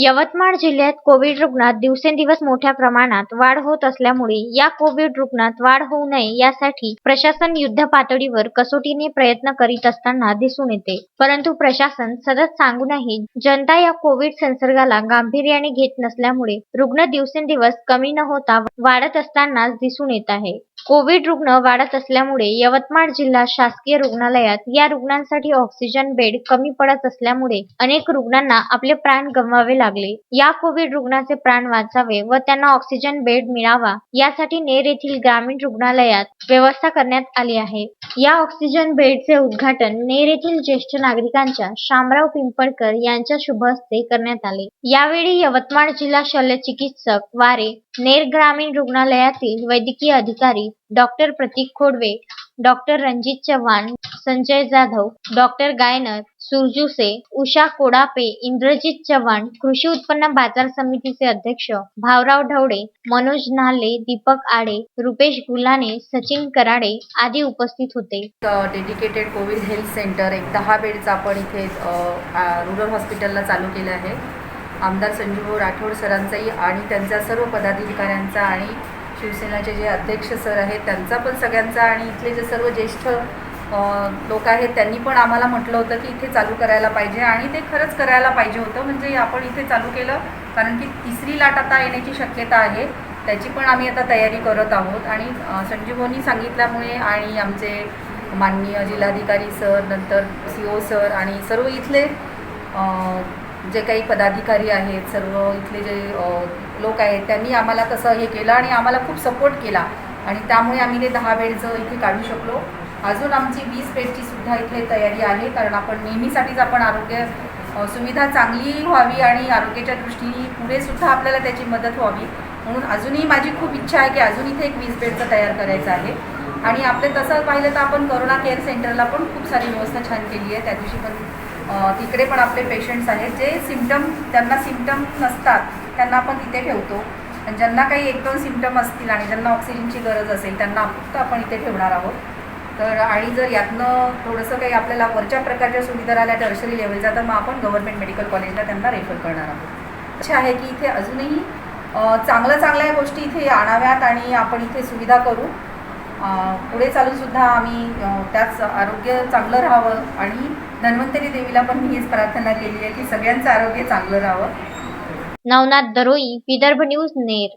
यवतमाळ जिल्ह्यात कोविड रुग्णात दिवसेंदिवस मोठ्या प्रमाणात वाढ होत असल्यामुळे या कोविड रुग्णात वाढ होऊ नये यासाठी प्रशासन युद्ध पातळीवर कसोटीने प्रयत्न करीत असताना दिसून येते. परंतु प्रशासन सतत सांगूनही जनता या कोविड संसर्गाला गांभीर्याने घेत नसल्यामुळे रुग्ण दिवसेंदिवस कमी न होता वाढत असतानाच दिसून येत आहे. कोविड रुग्ण वाढत असल्यामुळे यवतमाळ जिल्हा शासकीय रुग्णालयात या रुग्णांसाठी ऑक्सिजन बेड कमी पडत असल्यामुळे अनेक रुग्णांना आपले प्राण गमवावे लागले या कोविड रुग्णाचे प्राण वाचावे व त्यांना ऑक्सिजन बेड मिळावा यासाठी नेर येथील ग्रामीण रुग्णालयात व्यवस्था करण्यात आली आहे. या ऑक्सिजन बेडचे उद्घाटन नेर येथील ज्येष्ठ नागरिकांच्या शामराव पिंपळकर यांच्या शुभ हस्ते करण्यात आले. यावेळी यवतमाळ जिल्हा शल्यचिकित्सक वारे नेर ग्रामीण रुग्णालयातील वैद्यकीय अधिकारी doctor Pratik Khodwe doctor Ranjit Chavan Sanjay Jadhav doctor Gainar Surjuse Usha Kodape Indrajit Chavan कृषी उत्पन्न बाजार समितीचे अध्यक्ष भावराव ढवळे मनोज नाले दीपक आडे रुपेश गुलाने सचिन कराडे आदी उपस्थित होते. डेडिकेटेड कोविड हेल्थ सेंटर एक दहा बेडचा आपण इथे रुरल हॉस्पिटलला चालू केलं आहे. आमदार संजीव राठोड सरांचाही आणि त्यांच्या सर्व पदाधिकाऱ्यांचा आणि शिवसेनाचे जे अध्यक्ष सर आहेत त्यांचा पण सगळ्यांचा आणि इथले जे सर्व ज्येष्ठ लोक आहेत त्यांनी पण आम्हाला म्हटलं होतं की इथे चालू करायला पाहिजे आणि ते खरंच करायला पाहिजे होतं. म्हणजे आपण इथे चालू केलं कारण की तिसरी लाट आता येण्याची शक्यता आहे. त्याची पण आम्ही आता तयारी करत आहोत. आणि संजीवनी सांगितल्यामुळे आणि आमचे माननीय जिल्हाधिकारी सर नंतर सी ओ सर आणि सर्व इथले जे काही पदाधिकारी आहेत सर्व इथले जे लोक आहेत त्यांनी आम्हाला तसं हे केलं आणि आम्हाला खूप सपोर्ट केला. आणि त्यामुळे आम्ही ते दहा वेळचं इथे काढू शकलो. अजून आमची वीस बेडची सुद्धा इथे तयारी आहे कारण आपण नेहमीसाठीच आपण आरोग्य सुविधा चांगली व्हावी आणि आरोग्याच्या दृष्टीने पुढे सुद्धा आपल्याला त्याची मदत व्हावी. म्हणून अजूनही माझी खूप इच्छा आहे की अजून इथे एक वीस बेडचं तयार करायचं आहे. आणि आपले तसं पाहिलं तर आपण करोना केअर सेंटरला पण खूप सारी व्यवस्था छान केली आहे. त्या दिवशी पण तिकडे पण आपले पेशंट्स आहेत जे सिमटम त्यांना सिमटम नसतात त्यांना आपण तिथे ठेवतो. आणि ज्यांना काही एक दोन सिमटम असतील आणि ज्यांना ऑक्सिजनची गरज असेल त्यांना फक्त आपण इथे ठेवणार आहोत. तर आणि जर यातनं थोडंसं काही आपल्याला वरच्या प्रकारच्या सुविधा आल्या टर्शरी लेवलच्या तर मग आपण गव्हर्नमेंट मेडिकल कॉलेजला त्यांना रेफर करणार आहोत. अशा आहे की इथे अजूनही चांगल्या चांगल्या गोष्टी इथे आणाव्यात आणि आपण इथे सुविधा करू. पुढे चालूनसुद्धा आम्ही त्याच आरोग्य चांगलं राहावं आणि धन्वंतरी देवीला पण मी हीच प्रार्थना केली आहे की सगळ्यांचं आरोग्य चांगलं राहावं. नवनाथ दरोई विदर्भ न्यूज नेर.